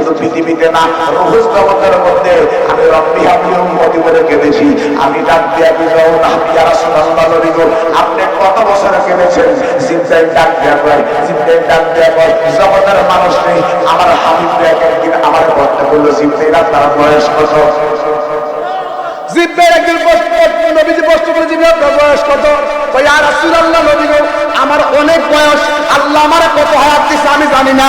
শুধু পৃথিবীতে না রুহুস জগতের মধ্যে আমি রব্বি হাবলি উম্মতি বলে কেঁদেছি। আমি ডাক দিয়া বুঝাও না ইয়া রাসূলুল্লাহ নবী আপনি কত বছর কেঁদেছেন? জিব্রাইল ডাক দিয়া কয়, জিব্রাইল ডাক দিয়া কয়, জগতের মানুষ নেই, আমার হাবিব একদিন আমার কথা বলল, জিব্রাইল, আপনার বয়স কত? আমার অনেক বয়স, আল্লাহ আমার কত হায়াত দিছে আমি জানি না।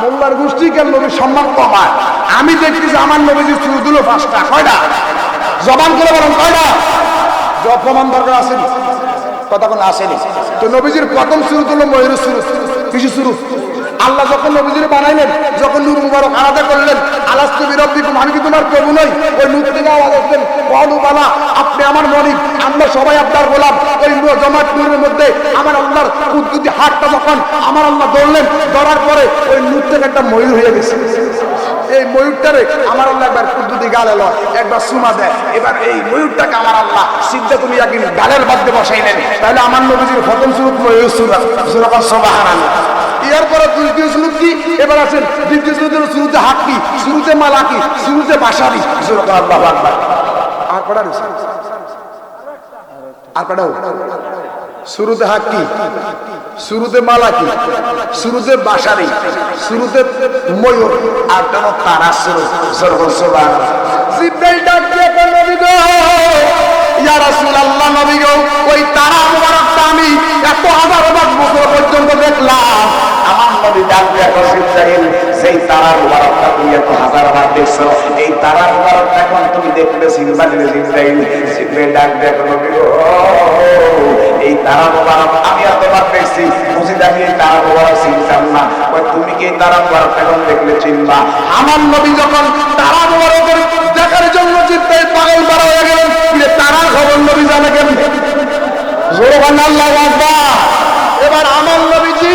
মোল্লার গোষ্ঠী কেন নবীর সম্মান কমায় আমি দেখতেছি আমার নবীজি শুরু দিল পাঁচটা, কয়টা? জবান করে বলেন, কয়টা? প্রমাণ দরকার আসেনি কথা কোনো আসেনি তো নবীজির প্রথম শুরু তুলো ময়ূর শুরু কিছু শুরু আল্লাহ যখন নবীজির বানাইলেন, যখন নূর মুবারক আলাদা করলেন, আলাস্তু বিরব্বিকুম, আমি কি তোমার প্রভু নই। ওই নূর থেকে আওয়াজ আসলেন, বলু বালা, আপনি আমার মনিক আমরা সবাই আপনার গোলাম। ওই জমাট নূরের মধ্যে আমার আল্লাহর কুদ্দুতি হাটটা যখন আমার আল্লাহ ধরলেন, ধরার পরে ওই নূর থেকে একটা ময়ূর হয়ে গেছে। এই ময়ূরটারে আমার আল্লাহ একবার কুদ্দুতি গাল লয়, একবার সুমা দেয়। এবার এই ময়ূরটাকে আমার আল্লাহ সিদ্ধা তুমি একদিন গালের মধ্যে বসাইলেন। তাহলে আমার নবীজির প্রথম সুরত ময়ূর সুরা সুরকম সবাহান ইয়ার পরে দ্বিতীয় সুরত কি? এবার আছেন দ্বিতীয় সুরতের শুরুতে হাত কি? শুরুতে মালা কি? শুরুতে বাসারি আর আর কটা শুরুতে হাত কি? শুরুতে মালা কি? শুরুতে বাসারি শুরুতে ময়ূর। আর কেন ইয়া নবী গো, ওই তারা মুবারকটা আমি এত হাজার বছর পর্যন্ত দেখলাম। আমার নবী ডাক দেখো সেই তারা মুবারকটা তুমি এত হাজার বার দেখছ। এই তারা মুবারকটা এখন তুমি দেখলে সিনবানি জিব্রাইল। জিব্রাইল ডাক দেখো নবী এই তারা মুবারক আমি এতবার দেখছি। বুঝি আমি এই তারা মুবারক চিনতাম না। তুমি কি তারা মুবারক এখন দেখলে চিনবা? আমার নবী যখন তারা মুবারকের দেখার জন্য জিব্রাইল পাগল পারা হয়ে গেলেন, যে তারার খবর নবী জানে কেমনে? জোরে আল্লাহু আকবার এবার আমার নবীজি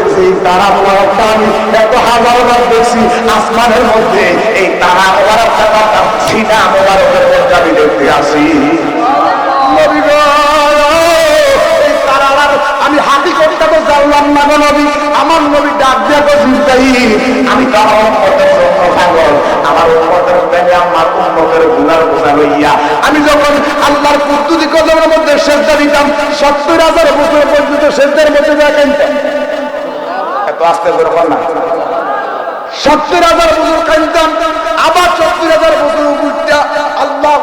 সেই তারা মুবারকটা আমি এত হাজার বার দেখছি আসমানের মধ্যে এই তারা মুবারকটা পাতাম সিনা মুবারকের মধ্যে আমি দেখতে আসি। এই আমি হাতি করতে তো জানলাম না গো নবী, আমার নবী ডাক জিব্রাইল আমি তো আমার উম্মতের জন্য পাগল, আমার উম্মতের প্রেমে আমার উম্মতের গুনার বোঝা লইয়া। আমি যখন আল্লাহর কুদ্দুতি কদমের মধ্যে সেজদা দিতাম, সত্তর হাজার বছর পর্যন্ত সেজদার মধ্যে দেখেন না। সত্তর হাজার বছর আবার সত্তর হাজার বছর আল্লাহ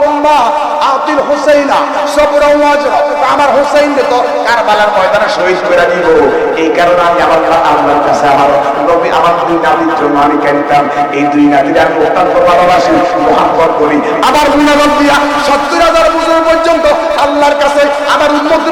আমার তো কারবালার ময়দানে শহীদ করে দিব। এই কারণে আমি আমার আল্লাহর কাছে, আমার নবী, আমার দুই নাতির জন্য আমি কানতাম এই দুই নাতির আমি অত্যন্ত ভালোবাসি, মহাব্বত করি। আমার গুণাবন দিয়া সত্তর হাজার বছর পর্যন্ত আল্লাহর কাছে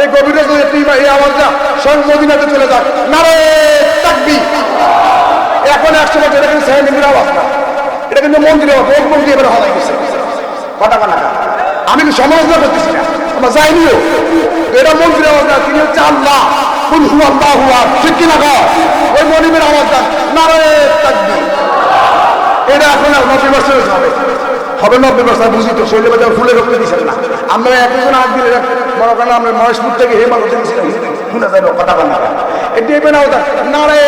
এই গভীরে এই আওয়াজটা স্বয়ং মদিনাতে চলে যাক। নারে তাকবি এখন একশো বছর, এটা কিন্তু সেহেন্দির আওয়াজ না। এটা কিন্তু আওয়াজ ভোট মন্দির এবার হওয়া গেছে আমি কি সমালোচনা করতেছি না আমরা যাইনিও এটা মন্ত্রী আওয়াজ না, তিনি হচ্ছে আল্লাহ। হুয়া আওয়াজ এটা এখন আর নব্বই বছর হবে। হবে নব্বই বছর বুঝি তো শৈলে বাজার ফুলে রক্ত দিচ্ছেন না। আমরা একজন আগ দিলে মনে করেন আমরা মহেশপুর থেকে হেমা করতে দিয়েছিলাম শুনে যাবে কথা বলা এটি এবে না ওটা নারে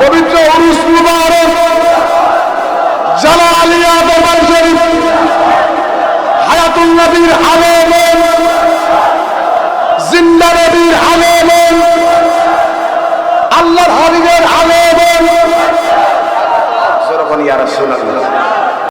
পবিত্র উরুস bununla bir aleme